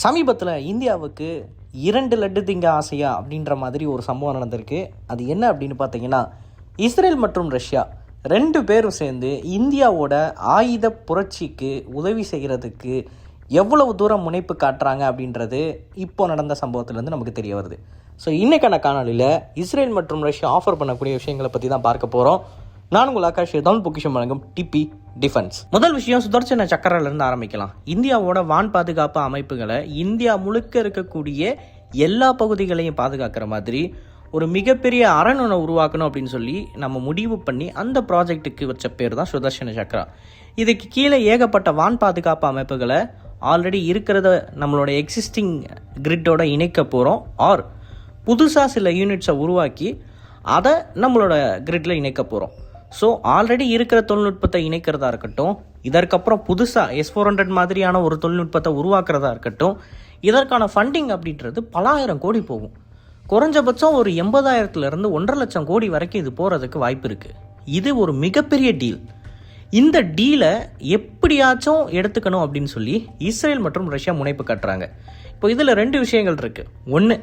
சமீபத்தில் இந்தியாவுக்கு இரண்டு லட்டு திங்க ஆசையா அப்படின்ற மாதிரி ஒரு சம்பவம் நடந்திருக்கு. அது என்ன அப்படின்னு பார்த்தீங்கன்னா இஸ்ரேல் மற்றும் ரஷ்யா ரெண்டு பேரும் சேர்ந்து இந்தியாவோட ஆயுத புரட்சிக்கு உதவி செய்கிறதுக்கு எவ்வளவு தூரம் முனைப்பு காட்டுறாங்க அப்படின்றது இப்போ நடந்த சம்பவத்துலேருந்து நமக்கு தெரிய வருது. ஸோ இன்றைக்கான காணொலியில் இஸ்ரேல் மற்றும் ரஷ்யா ஆஃபர் பண்ணக்கூடிய விஷயங்களை பற்றி தான் பார்க்க போகிறோம் நான் உங்கள் ஆகாஷ் தமிழ் பொக்கிஷம் வழங்கும் டிபி டிஃபென்ஸ் முதல் விஷயம் சுதர்சன சக்கரால இருந்து ஆரம்பிக்கலாம். இந்தியாவோட வான் பாதுகாப்பு அமைப்புகளை இந்தியா முழுக்க இருக்கக்கூடிய எல்லா பகுதிகளையும் பாதுகாக்கிற மாதிரி ஒரு மிகப்பெரிய அரண்மனை உருவாக்கணும் அப்படின்னு சொல்லி நம்ம முடிவு பண்ணி அந்த ப்ராஜெக்ட்டுக்கு வச்ச பேர் தான் சுதர்சன சக்கரா இதுக்கு கீழே ஏகப்பட்ட வான் பாதுகாப்பு அமைப்புகளை ஆல்ரெடி இருக்கிறத நம்மளோட எக்ஸிஸ்டிங் கிரிட்டோட இணைக்க போகிறோம் ஆர் புதுசாக சில யூனிட்ஸை உருவாக்கி அதை நம்மளோட கிரிட்டில் இணைக்க போகிறோம் ஸோ ஆல்ரெடி இருக்கிற தொழில்நுட்பத்தை இணைக்கிறதா இருக்கட்டும் இதற்கப்புறம் புதுசாக எஸ் ஃபோர் ஹண்ட்ரட் மாதிரியான ஒரு தொழில்நுட்பத்தை உருவாக்குறதா இருக்கட்டும் இதற்கான ஃபண்டிங் அப்படின்றது பலாயிரம் கோடி போகும். குறைஞ்சபட்சம் ஒரு எண்பதாயிரத்துலேருந்து ஒன்றரை லட்சம் கோடி வரைக்கும் இது போகிறதுக்கு வாய்ப்பு இருக்குது இது ஒரு மிகப்பெரிய டீல் இந்த டீலை எப்படியாச்சும் எடுத்துக்கணும் அப்படின்னு சொல்லி இஸ்ரேல் மற்றும் ரஷ்யா முனைப்பு காட்டுறாங்க. இப்போ இதில் ரெண்டு விஷயங்கள் இருக்குது ஒன்று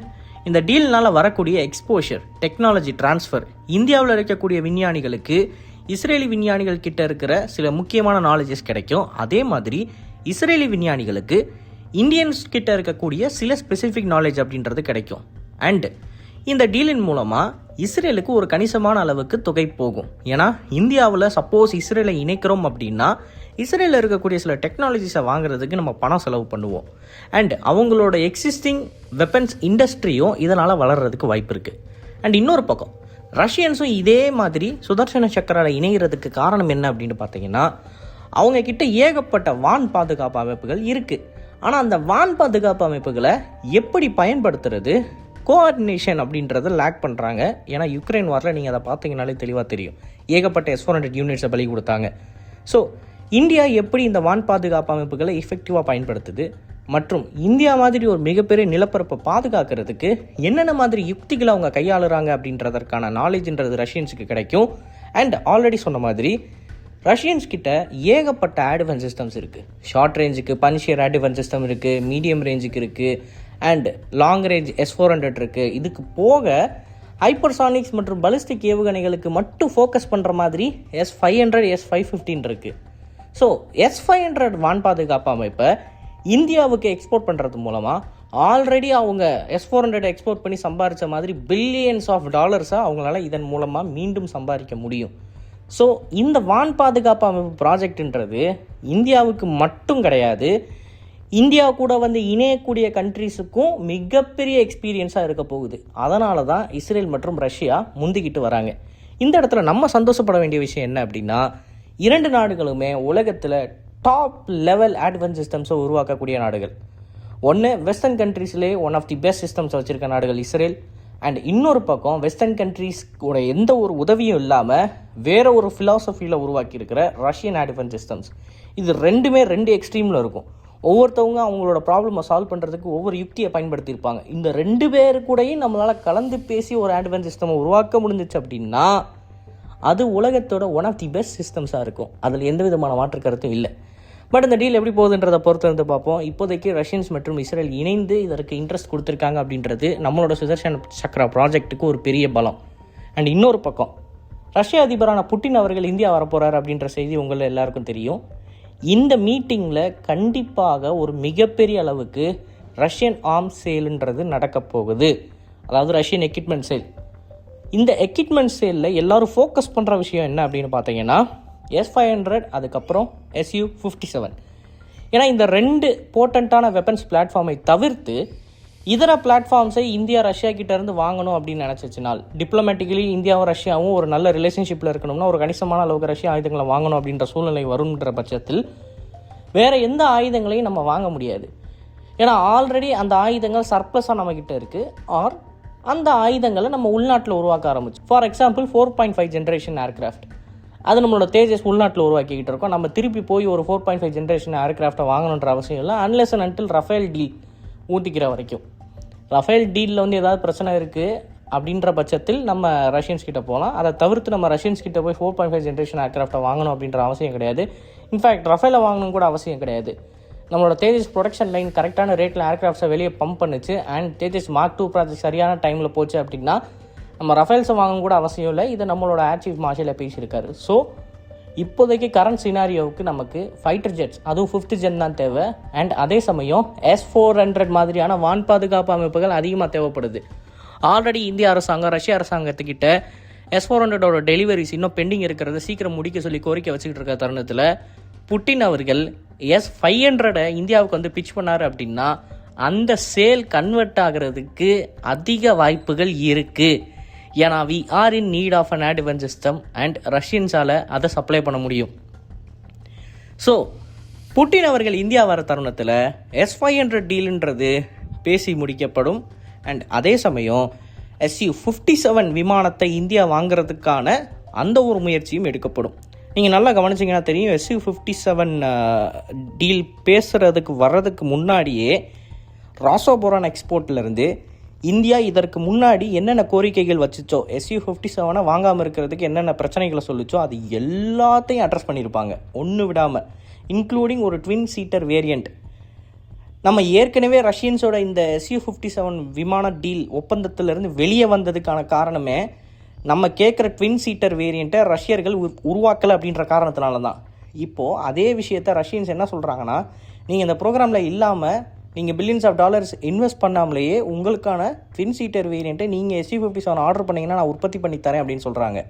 இந்த டீல்னால் வரக்கூடிய எக்ஸ்போஷர் டெக்னாலஜி டிரான்ஸ்ஃபர் இந்தியாவில் இருக்கக்கூடிய விஞ்ஞானிகளுக்கு இஸ்ரேலி விஞ்ஞானிகள் கிட்ட இருக்கிற சில முக்கியமான நாலேஜஸ் கிடைக்கும். அதே மாதிரி இஸ்ரேலி விஞ்ஞானிகளுக்கு இந்தியன்ஸ் கிட்ட இருக்கக்கூடிய சில ஸ்பெசிஃபிக் நாலேஜ் அப்படின்றது கிடைக்கும். அண்ட் இந்த டீலின் மூலமாக இஸ்ரேலுக்கு ஒரு கணிசமான அளவுக்கு தொகை போகும். ஏன்னா இந்தியாவில் சப்போஸ் இஸ்ரேலை இணைக்கிறோம் அப்படின்னா இஸ்ரேலில் இருக்கக்கூடிய சில டெக்னாலஜிஸை வாங்குறதுக்கு நம்ம பணம் செலவு பண்ணுவோம். அண்ட் அவங்களோட எக்ஸிஸ்டிங் வெப்பன்ஸ் இண்டஸ்ட்ரியும் இதனால் வளர்கிறதுக்கு வாய்ப்பு இருக்குது அண்ட் இன்னொரு பக்கம் ரஷ்யன்ஸும் இதே மாதிரி சுதர்சன சக்கரால் இணைகிறதுக்கு காரணம் என்ன அப்படின்னு பார்த்தீங்கன்னா அவங்க கிட்ட ஏகப்பட்ட வான் பாதுகாப்பு அமைப்புகள் இருக்குது ஆனால் அந்த வான் பாதுகாப்பு அமைப்புகளை எப்படி பயன்படுத்துறது கோஆர்டினேஷன் அப்படின்றத லேக் பண்ணுறாங்க ஏன்னா யுக்ரைன் வாரில் நீங்கள் அதை பார்த்தீங்கனாலே தெளிவாக தெரியும். ஏகப்பட்ட எஸ் ஃபோர் ஹண்ட்ரட் யூனிட்ஸை பலி கொடுத்தாங்க. ஸோ இந்தியா எப்படி இந்த வான் பாதுகாப்பு அமைப்புகளை எஃபெக்டிவாக பயன்படுத்துது? மற்றும் இந்தியா மாதிரி ஒரு மிகப்பெரிய நிலப்பரப்பை பாதுகாக்கிறதுக்கு என்னென்ன மாதிரி யுக்திகளை அவங்க கையாளுறாங்க அப்படின்றதற்கான நாலேஜ்ன்றது ரஷ்யன்ஸுக்கு கிடைக்கும். அண்ட் ஆல்ரெடி சொன்ன மாதிரி ரஷ்யன்ஸ் கிட்ட ஏகப்பட்ட ஆடிவன் சிஸ்டம்ஸ் இருக்குது ஷார்ட் ரேஞ்சுக்கு பனிஷியர் ஆடிவன் சிஸ்டம் இருக்குது மீடியம் ரேஞ்சுக்கு இருக்குது and long range S four hundred இருக்குது இதுக்கு போக ஹைப்பர்சானிக்ஸ் மற்றும் பலிஸ்டிக் ஏவுகணைகளுக்கு மட்டும் ஃபோக்கஸ் பண்ணுற மாதிரி S five hundred S five fifteen இருக்குது ஸோ எஸ் ஃபைவ் ஹண்ட்ரட் வான் பாதுகாப்பு அமைப்பை இந்தியாவுக்கு எக்ஸ்போர்ட் பண்ணுறது மூலமாக ஆல்ரெடி அவங்க எஸ் ஃபோர் ஹண்ட்ரட் எக்ஸ்போர்ட் பண்ணி சம்பாதிச்ச மாதிரி பில்லியன்ஸ் ஆஃப் டாலர்ஸை அவங்களால இதன் மூலமாக மீண்டும் சம்பாதிக்க முடியும். ஸோ இந்த வான் பாதுகாப்பு அமைப்பு ப்ராஜெக்ட்ன்றது இந்தியாவுக்கு மட்டும் கிடையாது. இந்தியா கூட வந்து இணையக்கூடிய கண்ட்ரீஸுக்கும் மிகப்பெரிய எக்ஸ்பீரியன்ஸாக இருக்க போகுது. அதனால தான் இஸ்ரேல் மற்றும் ரஷ்யா முந்திக்கிட்டு வராங்க. இந்த இடத்துல நம்ம சந்தோஷப்பட வேண்டிய விஷயம் என்ன அப்படின்னா இரண்டு நாடுகளுமே உலகத்தில் டாப் லெவல் அட்வான்ஸ் சிஸ்டம்ஸை உருவாக்கக்கூடிய நாடுகள். ஒன்று western கண்ட்ரீஸ்லேயே one of the best systems வச்சுருக்க நாடுகள் இஸ்ரேல். அண்ட் இன்னொரு பக்கம் வெஸ்டர்ன் கண்ட்ரீஸ் கூட எந்த ஒரு உதவியும் இல்லாமல் வேற ஒரு ஃபிலாசபியில் உருவாக்கியிருக்கிற ரஷ்யன் அட்வான்ஸ் சிஸ்டம்ஸ் இது ரெண்டுமே ரெண்டு எக்ஸ்ட்ரீமில் இருக்கும். ஒவ்வொருத்தவங்க அவங்களோட ப்ராப்ளமை சால்வ் பண்ணுறதுக்கு ஒவ்வொரு யுக்தியை பயன்படுத்தியிருப்பாங்க. இந்த ரெண்டு பேர் கூடயும் நம்மளால் கலந்து பேசி ஒரு அட்வான்ஸ் சிஸ்டமை உருவாக்க முடிஞ்சிச்சு அப்படின்னா அது உலகத்தோட ஒன் ஆஃப் தி பெஸ்ட் சிஸ்டம்ஸாக இருக்கும். அதில் எந்த விதமான மாற்று கருத்தும் இல்லை. பட் இந்த டீல் எப்படி போகுதுன்றதை பொறுத்து வந்து பார்ப்போம். இப்போதைக்கு ரஷ்யன்ஸ் மற்றும் இஸ்ரேல் இணைந்து இதற்கு இன்ட்ரெஸ்ட் கொடுத்துருக்காங்க அப்படின்றது நம்மளோட சுதர்ஷன் சக்ரா ப்ராஜெக்ட்டுக்கு ஒரு பெரிய பலம். அண்ட் இன்னொரு பக்கம் ரஷ்ய அதிபரான புட்டின் அவர்கள் இந்தியா வரப்போகிறார் அப்படின்ற செய்தி உங்களில் எல்லாருக்கும் தெரியும். இந்த மீட்டிங்கில் கண்டிப்பாக ஒரு மிகப்பெரிய அளவுக்கு ரஷ்யன் ஆர்ம் சேலுன்றது நடக்க போகுது. அதாவது ரஷ்யன் எக்யூப்மெண்ட் சேல் இந்த எக்யூப்மெண்ட் சேலில் எல்லாரும் ஃபோக்கஸ் பண்ணுற விஷயம் என்ன அப்படின்னு பார்த்தீங்கன்னா எஸ் ஃபைவ் ஹண்ட்ரட் அதுக்கப்புறம் எஸ்யூ ஃபிஃப்டி செவன் ஏன்னா இந்த ரெண்டு போர்ட்டண்ட்டான வெப்பன்ஸ் பிளாட்ஃபார்மை தவிர்த்து இதர பிளாட்ஃபார்ம்ஸை இந்தியா ரஷ்யா கிட்டேருந்து வாங்கணும் அப்படின்னு நினச்சிச்சினால் டிப்ளமேட்டிக்கலி இந்தியாவும் ரஷ்யாவும் ஒரு நல்ல ரிலேஷன்ஷிப்பில் இருக்கணும்னா ஒரு கணிசமான அளவுக்கு ரஷ்யா ஆயுதங்களை வாங்கணும் அப்படின்ற சூழ்நிலை வரும்ன்ற பட்சத்தில் வேற எந்த ஆயுதங்களையும் நம்ம வாங்க முடியாது. ஏன்னா ஆல்ரெடி அந்த ஆயுதங்கள் சர்ப்ளஸாக நம்மக்கிட்ட இருக்குது ஆர் அந்த ஆயுதங்களை நம்ம உள்நாட்டில் உருவாக்க ஆரம்பிச்சு for example four point five generation aircraft அது நம்மளோட தேஜஸ் உள்நாட்டில் உருவாக்கிக்கிட்டு இருக்கோம். நம்ம திருப்பி போய் ஒரு ஃபோர் பாயிண்ட் ஃபைவ் ஜென்ரேஷன் ஏர்கிராஃப்டை வாங்கணுன்ற அவசியம் இல்லை. Unless and until Rafale deal ஊற்றிக்கிற வரைக்கும். ரஃபேல் டீலில் வந்து ஏதாவது பிரச்சனை இருக்குது அப்படின்ற பட்சத்தில் நம்ம ரஷ்யன்ஸ் கிட்ட போகலாம் அதை தவிர்த்து நம்ம ரஷ்யன்ஸ் கிட்ட போய் ஃபோர் பாயிண்ட் ஃபைவ் ஜென்ரேஷன் ஏர்கிராஃப்டை வாங்கணும் அப்படின்ற அவசியம் கிடையாது. இன்ஃபேக்ட் ரஃபேலை வாங்கணும் கூட அவசியம் கிடையாது. நம்மளோட தேஜஸ் ப்ரொடக்ஷன் லைன் கரெக்டான ரேட்டில் ஏர்க்ராஃப்ட்ஸை வெளியே பம்ப் பண்ணுச்சு. And Tejas mark two project சரியான டைமில் போச்சு அப்படின்னா நம்ம ரஃபேல்ஸை வாங்க கூட அவசியம் இல்லை. இது நம்மளோட ஏர் சீஃப் மார்ஷலில் பேசியிருக்காரு. ஸோ இப்போதைக்கு கரண்ட் சினாரியோவுக்கு நமக்கு ஃபைட்டர் ஜெட்ஸ் அதுவும் ஃபிஃப்த் ஜென் தான் தேவை. அண்ட் அதே சமயம் எஸ் ஃபோர் ஹண்ட்ரட் மாதிரியான வான் பாதுகாப்பு அமைப்புகள் அதிகமாக தேவைப்படுது. ஆல்ரெடி இந்திய அரசாங்கம் ரஷ்ய அரசாங்கத்துக்கிட்ட எஸ் ஃபோர் ஹண்ட்ரடோட டெலிவரிஸ் இன்னும் பெண்டிங் இருக்கிறத சீக்கிரம் முடிக்க சொல்லி கோரிக்கை வச்சுக்கிட்டு இருக்க தருணத்தில் புட்டின் அவர்கள் எஸ் ஃபைவ் ஹண்ட்ரடை இந்தியாவுக்கு வந்து பிச் பண்ணார் அப்படின்னா அந்த சேல் கன்வெர்ட் ஆகிறதுக்கு அதிக வாய்ப்புகள் இருக்குது ஏன்னா we are in need of an air system and ரஷ்யன்ஸால் அதை சப்ளை பண்ண முடியும். ஸோ புட்டின் அவர்கள் இந்தியா வர தருணத்தில் எஸ் ஃபைவ் ஹண்ட்ரட் டீலுன்றது பேசி முடிக்கப்படும். அண்ட் அதே சமயம் எஸ்யூ ஃபிஃப்டி செவன் விமானத்தை இந்தியா வாங்குறதுக்கான அந்த ஒரு முயற்சியும் எடுக்கப்படும். நீங்கள் நல்லா கவனிச்சிங்கன்னா தெரியும் எஸ்யூ ஃபிஃப்டி செவன் டீல் பேசுகிறதுக்கு வர்றதுக்கு முன்னாடியே ராசோபோரான் எக்ஸ்போர்ட்லேருந்து இந்தியா இதற்கு முன்னாடி என்னென்ன கோரிக்கைகள் வச்சுச்சோ எஸ்யூ ஃபிஃப்டி செவனை வாங்காமல் இருக்கிறதுக்கு என்னென்ன பிரச்சனைகளை சொல்லுச்சோ அது எல்லாத்தையும் அட்ரஸ் பண்ணியிருப்பாங்க. ஒன்று விடாமல் இன்க்ளூடிங் ஒரு ட்வின் சீட்டர் வேரியண்ட் நம்ம ஏற்கனவே ரஷ்யன்ஸோட இந்த எஸ்யூ ஃபிஃப்டி செவன் விமான டீல் ஒப்பந்தத்திலிருந்து வெளியே வந்ததுக்கான காரணமே நம்ம கேட்குற ட்வின் சீட்டர் வேரியண்ட்டை ரஷ்யர்கள் உருவாக்கலை அப்படின்ற காரணத்தினால தான் இப்போது அதே விஷயத்த ரஷ்யன்ஸ் என்ன சொல்கிறாங்கன்னா நீங்கள் இந்த ப்ரோக்ராமில் இல்லாமல் நீங்கள் பில்லியன்ஸ் ஆஃப் டாலர்ஸ் இன்வெஸ்ட் பண்ணாமலேயே உங்களுக்கான ட்வின் சீட்டர் வேரியண்ட்டை நீங்கள் எஸ்சி ஃபிஃப்டி செவன் ஆர்டர் பண்ணிங்கன்னா நான் உற்பத்தி பண்ணி தரேன் அப்படின்னு சொல்கிறாங்க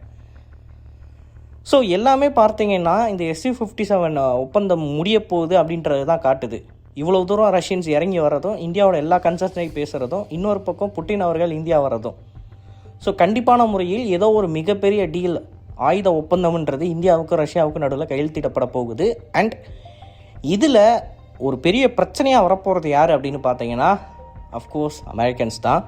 ஸோ எல்லாமே பார்த்தீங்கன்னா இந்த எஸ்சி ஃபிஃப்டி செவன் ஒப்பந்தம் முடிய போகுது அப்படின்றது தான் காட்டுது. இவ்வளோ தூரம் ரஷ்யன்ஸ் இறங்கி வர்றதும் இந்தியாவோட எல்லா கன்சர்னையும் பேசுகிறதும் இன்னொரு பக்கம் புட்டின் அவர்கள் இந்தியா வர்றதும். ஸோ கண்டிப்பான முறையில் ஏதோ ஒரு மிகப்பெரிய டீல் ஆயுத ஒப்பந்தம்ன்றது இந்தியாவுக்கும் ரஷ்யாவுக்கும் நடுவில் கையெழுத்திடப்பட போகுது. அண்ட் இதில் ஒரு பெரிய பிரச்சனையாக வரப்போகிறது யார் அப்படின்னு பார்த்தீங்கன்னா அஃப்கோர்ஸ் அமெரிக்கன்ஸ் தான்.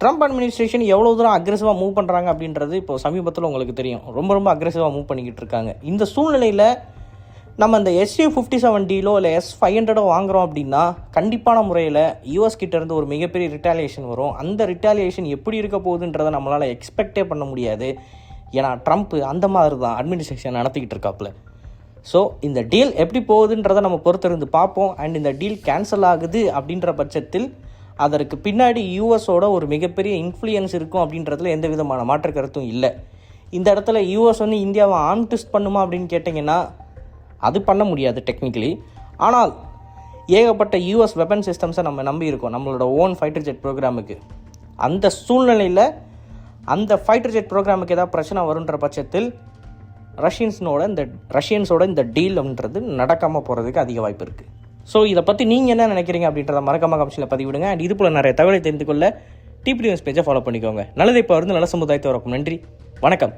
ட்ரம்ப் அட்மினிஸ்ட்ரேஷன் எவ்வளோ தூரம் அக்ரெசிவாக மூவ் பண்ணுறாங்க அப்படின்றது இப்போ சமீபத்தில் உங்களுக்கு தெரியும். ரொம்ப ரொம்ப அக்ரெசிவாக மூவ் பண்ணிக்கிட்டு இருக்காங்க. இந்த சூழ்நிலையில் நம்ம இந்த எஸ்யூ ஃபிஃப்டி செவன் டீலோ இல்லை எஸ் ஃபைவ் ஹண்ட்ரடோ வாங்குறோம் அப்படின்னா கண்டிப்பான முறையில் யூஎஸ் இருந்து ஒரு மிகப்பெரிய ரிட்டாலியேஷன் வரும். அந்த ரிட்டாலியேஷன் எப்படி இருக்க போகுதுன்றதை நம்மளால் எக்ஸ்பெக்டே பண்ண முடியாது. ஏன்னா ட்ரம்ப் அந்த மாதிரி தான் அட்மினிஸ்ட்ரேஷன் நடத்திக்கிட்டு இருக்காப்புல. ஸோ இந்த டீல் எப்படி போகுதுன்றதை நம்ம பொறுத்திருந்து பார்ப்போம். அண்ட் இந்த டீல் கேன்சல் ஆகுது அப்படின்ற பட்சத்தில் அதற்கு பின்னாடி யூஎஸோட ஒரு மிகப்பெரிய இன்ஃப்ளூயன்ஸ் இருக்கும் அப்படின்றதுல எந்த விதமான மாற்று கருத்தும் இல்லை. இந்த இடத்துல யூஎஸ் வந்து இந்தியாவை ஆன் ட்விஸ்ட் பண்ணுமா அப்படின்னு கேட்டிங்கன்னா அது பண்ண முடியாது டெக்னிக்கலி ஆனால் ஏகப்பட்ட யூஎஸ் வெப்பன் சிஸ்டம்ஸை நம்ம நம்பி இருக்கோம் நம்மளோட ஓன் ஃபைட்டர் ஜெட் ப்ரோக்ராமுக்கு அந்த சூழ்நிலையில் அந்த ஃபைட்டர் ஜெட் ப்ரோக்ராமுக்கு ஏதாவது பிரச்சனை வருன்ற பட்சத்தில் ரஷ்யன்ஸ்னோட இந்த ரஷ்யன்ஸோட இந்த டீல் அப்படின்றது நடக்காமல் போகிறதுக்கு அதிக வாய்ப்பு இருக்குது ஸோ இதை பற்றி நீங்கள் என்ன நினைக்கிறீங்க அப்படின்றத மறக்காம கமிஷனில் பதிவிடுங்க. அண்ட் இது போல் நிறைய தகவலை தெரிந்து கொள்ள டிபி நியூஸ் பேஜை ஃபாலோ பண்ணிக்கோங்க. நல்லதை இப்போ இருந்து நல்ல சமுதாயத்தை வரக்கும் நன்றி. வணக்கம்.